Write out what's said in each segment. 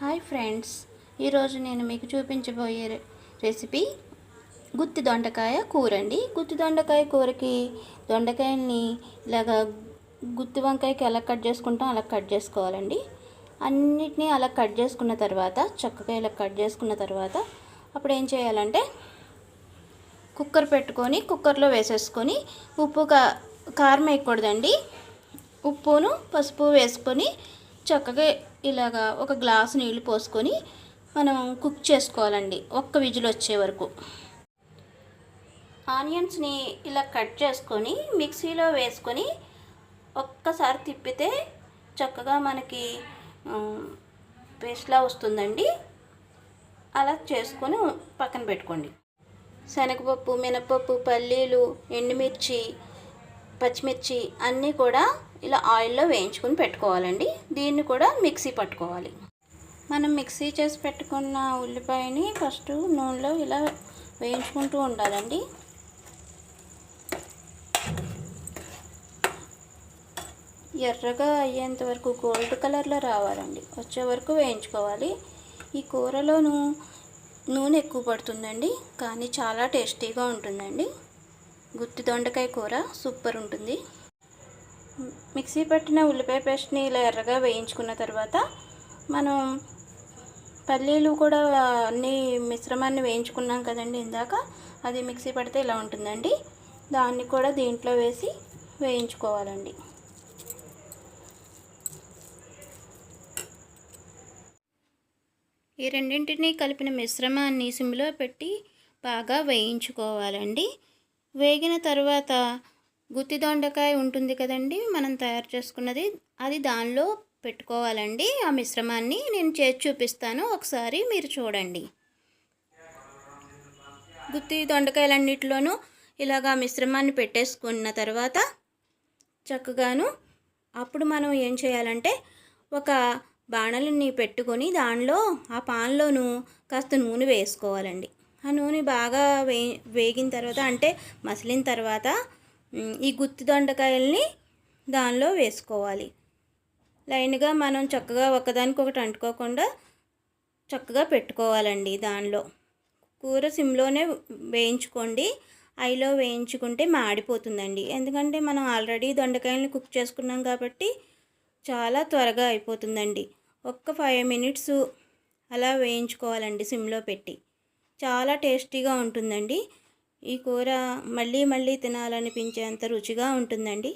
Hi friends ఈరోజు నేను మీకు చూపించబోయే రెసిపీ గుత్తి దొండకాయ కూర అండి గుత్తి దొండకాయ కూరకి దొండకాయల్ని ఇలాగ గుత్తి వంకాయకి ఎలా కట్ చేసుకుంటాం అలా కట్ చేసుకోవాలండి. అన్నిటినీ అలా కట్ చేసుకున్న తర్వాత చక్కగా ఇలా కట్ చేసుకున్న తర్వాత అప్పుడు ఏం చేయాలంటే కుక్కర్ పెట్టుకొని కుక్కర్లో వేసేసుకొని ఉప్పు కారం వేయకూడదండి. ఉప్పును పసుపు వేసుకొని చక్కగా ఇలాగా ఒక గ్లాసు నీళ్ళు పోసుకొని మనం కుక్ చేసుకోవాలండి. ఒక్క విజిల్ వచ్చే వరకు. ఆనియన్స్ని ఇలా కట్ చేసుకొని మిక్సీలో వేసుకొని ఒక్కసారి తిప్పితే చక్కగా మనకి పేస్ట్లా వస్తుందండి. అలా చేసుకొని పక్కన పెట్టుకోండి. శనగపప్పు మినపప్పు పల్లీలు ఎండుమిర్చి పచ్చిమిర్చి అన్నీ కూడా ఇలా ఆయిల్లో వేయించుకుని పెట్టుకోవాలండి. దీన్ని కూడా మిక్సీ పట్టుకోవాలి. మనం మిక్సీ చేసి పెట్టుకున్న ఉల్లిపాయని ఫస్ట్ నూనెలో ఇలా వేయించుకుంటూ ఉండాలండి. ఎర్రగా అయ్యేంత వరకు గోల్డ్ కలర్లో రావాలండి. వచ్చే వరకు వేయించుకోవాలి. ఈ కూరలోను నూనె ఎక్కువ పడుతుందండి. కానీ చాలా టేస్టీగా ఉంటుందండి. గుత్తి దొండకాయ కూర సూపర్ ఉంటుంది. మిక్సీ పట్టిన ఉల్లిపాయ పేస్ట్ని ఇలా ఎర్రగా వేయించుకున్న తర్వాత మనం పల్లీలు కూడా అన్ని మిశ్రమాన్ని వేయించుకున్నాం కదండి ఇందాక. అది మిక్సీ పడితే ఇలా ఉంటుందండి. దాన్ని కూడా దీంట్లో వేసి వేయించుకోవాలండి. ఈ రెండింటిని కలిపిన మిశ్రమాన్ని సిమ్లో పెట్టి బాగా వేయించుకోవాలండి. వేగిన తర్వాత గుత్తి దొండకాయ ఉంటుంది కదండి మనం తయారు చేసుకున్నది. అది దానిలో పెట్టుకోవాలండి. ఆ మిశ్రమాన్ని నేను చేసి చూపిస్తాను. ఒకసారి మీరు చూడండి. గుత్తి దొండకాయలన్నిటిలోనూ ఇలాగా మిశ్రమాన్ని పెట్టేసుకున్న తర్వాత చక్కగాను అప్పుడు మనం ఏం చేయాలంటే ఒక బాణలిని పెట్టుకొని దానిలో ఆ పాన్లోను కాస్త నూనె వేసుకోవాలండి. ఆ నూనె బాగా వే వేగిన తర్వాత అంటే మసిలిన తర్వాత ఈ గుత్తి దొండకాయల్ని దానిలో వేసుకోవాలి. లైన్గా మనం చక్కగా ఒకదానికొకటి అంటుకోకుండా చక్కగా పెట్టుకోవాలండి దానిలో. కూర సిమ్లోనే వేయించుకోండి. ఐలో వేయించుకుంటే మాడిపోతుందండి. ఎందుకంటే మనం ఆల్రెడీ దొండకాయలని కుక్ చేసుకున్నాం కాబట్టి చాలా త్వరగా అయిపోతుందండి. ఒక్క ఫైవ్ మినిట్స్ అలా వేయించుకోవాలండి సిమ్లో పెట్టి. చాలా టేస్టీగా ఉంటుందండి. ఈ కూర మళ్ళీ మళ్ళీ తినాలనిపించేంత రుచిగా ఉంటుందండి.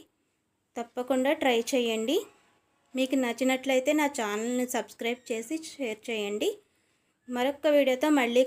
తప్పకుండా ట్రై చేయండి. మీకు నచ్చినట్లయితే నా ఛానల్ని సబ్స్క్రైబ్ చేసి షేర్ చేయండి. మరొక వీడియోతో మళ్ళీ